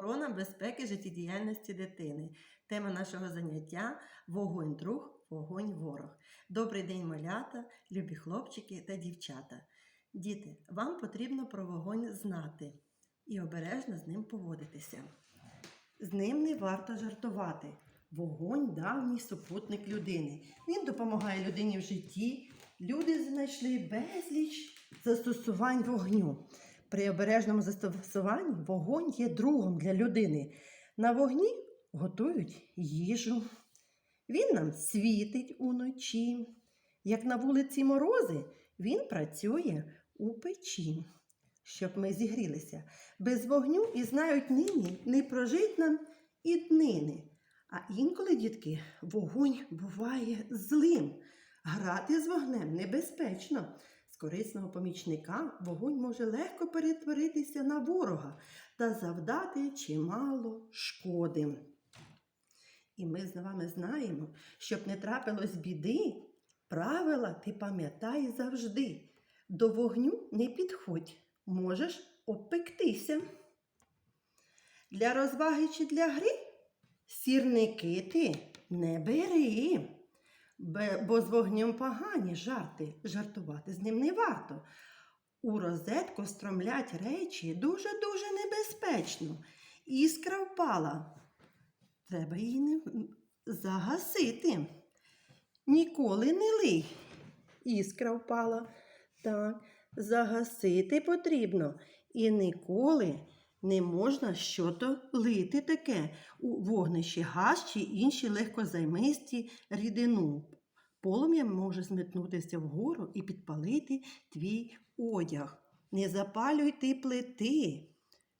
Охорона безпеки життєдіяльності дитини. Тема нашого заняття вогонь друг, вогонь ворог. Добрий день, малята, любі хлопчики та дівчата. Діти, вам потрібно про вогонь знати і обережно з ним поводитися. З ним не варто жартувати. Вогонь давній супутник людини. Він допомагає людині в житті. Люди знайшли безліч застосувань вогню. При обережному застосуванні вогонь є другом для людини. На вогні готують їжу. Він нам світить уночі. Як на вулиці морози, він працює у печі, щоб ми зігрілися. Без вогню і знають нині не прожить нам і днини. А інколи, дітки, вогонь буває злим. Грати з вогнем небезпечно. Корисного помічника вогонь може легко перетворитися на ворога та завдати чимало шкоди. І ми з вами знаємо, щоб не трапилось біди, правила ти пам'ятай завжди. До вогню не підходь, можеш обпектися. Для розваги чи для гри сірники ти не бери. Бо з вогнем погані жарти, жартувати з ним не варто. У розетку стромлять речі дуже-дуже небезпечно. Іскра впала. Треба її не загасити. Ніколи не лий. Іскра впала. Так, загасити потрібно. І ніколи не можна щось лити таке у вогнищі газ чи інші легкозаймисті рідину. Полум'я може зметнутися вгору і підпалити твій одяг. Не запалюй ти плити.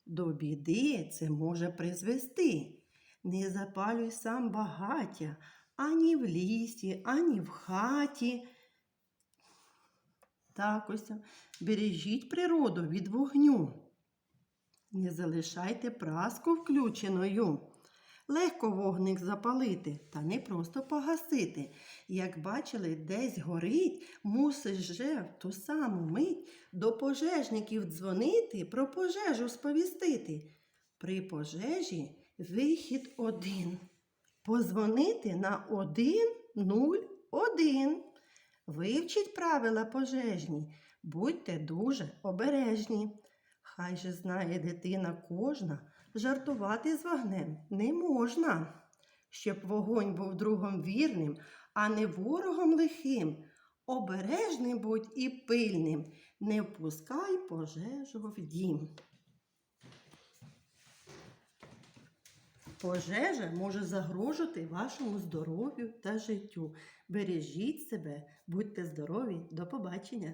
До біди це може призвести. Не запалюй сам багаття ані в лісі, ані в хаті. Так ось бережіть природу від вогню. Не залишайте праску включеною. Легко вогник запалити, та не просто погасити. Як бачили, десь горить, мусиш же в ту саму мить до пожежників дзвонити, про пожежу сповістити. При пожежі вихід один. Позвонити на 101. Вивчіть правила пожежні, будьте дуже обережні. Хай же знає дитина кожна, жартувати з вогнем не можна, щоб вогонь був другом вірним, а не ворогом лихим. Обережним будь і пильним, не впускай пожежу в дім. Пожежа може загрожувати вашому здоров'ю та життю. Бережіть себе, будьте здорові, до побачення!